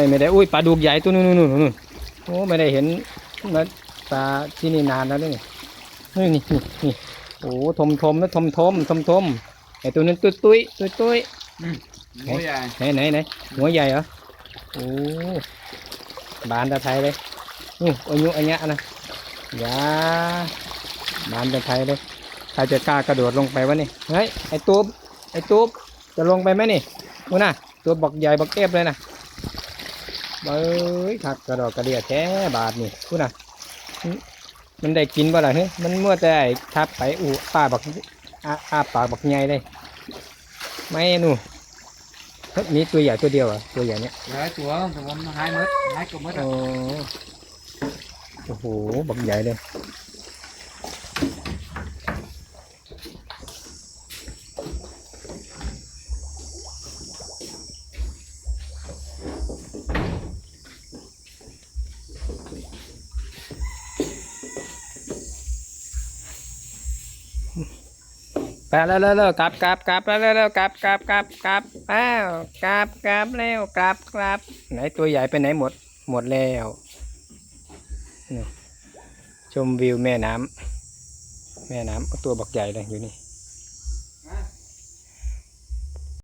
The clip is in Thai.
ยไม่ได้อุ้ยปลาดุกใหญ่ตัวนู้นนู่นนู่นนู่นโอ้ไม่ได้เห็นมาปลาที่นี่นานแล้วนี่นี่นี่นี่นี่โอ้ทมทมนะทมทมทมทมไอตัวนั้นตุ้ยตุ้ยตุ้ยตุ้ยหมูใหญ่ไหนไหนไหนหัวใหญ่เหรอโอ้บานตะไทยเลยนี่อายุอันเนี้ยนะอยาบานตะไทยเลยใครจะกล้ากระโดดลงไปวะนี่เฮ้ยไอตูบไอตูบจะลงไปไหมนี่มูน่ะตัวบักใหญ่บักเก็บเลยนะ เบ้ยขักกระโดดกระเดียแท้บาทนี่พูน่ะหึมันได้กินบ่ล่ะเฮ้ยมันเมื่อแต่ไอ้ทับไปอูป้าบักอาอาปากบักใหญ่เลยไม่หนูเฮ้ยมีตัวใหญ่ตัวเดียวเหรอะตัวใหญ่เนี้ยหลายตัวแต่ว่ามันหายหมดหายเกับหมดโอ้อะโอ้โหบักใหญ่เลย ไปแล้วแล้วแล้วกลับกลับกลับแล้วแล้วกลับกลับกลับกลับอ้าวกลับกลับแล้วกลับกลับไหนตัวใหญ่ไปไหนหมด หมดแล้วชมวิวแม่น้ำแม่น้ำเอาตัวบักใหญ่เลยอยู่นี่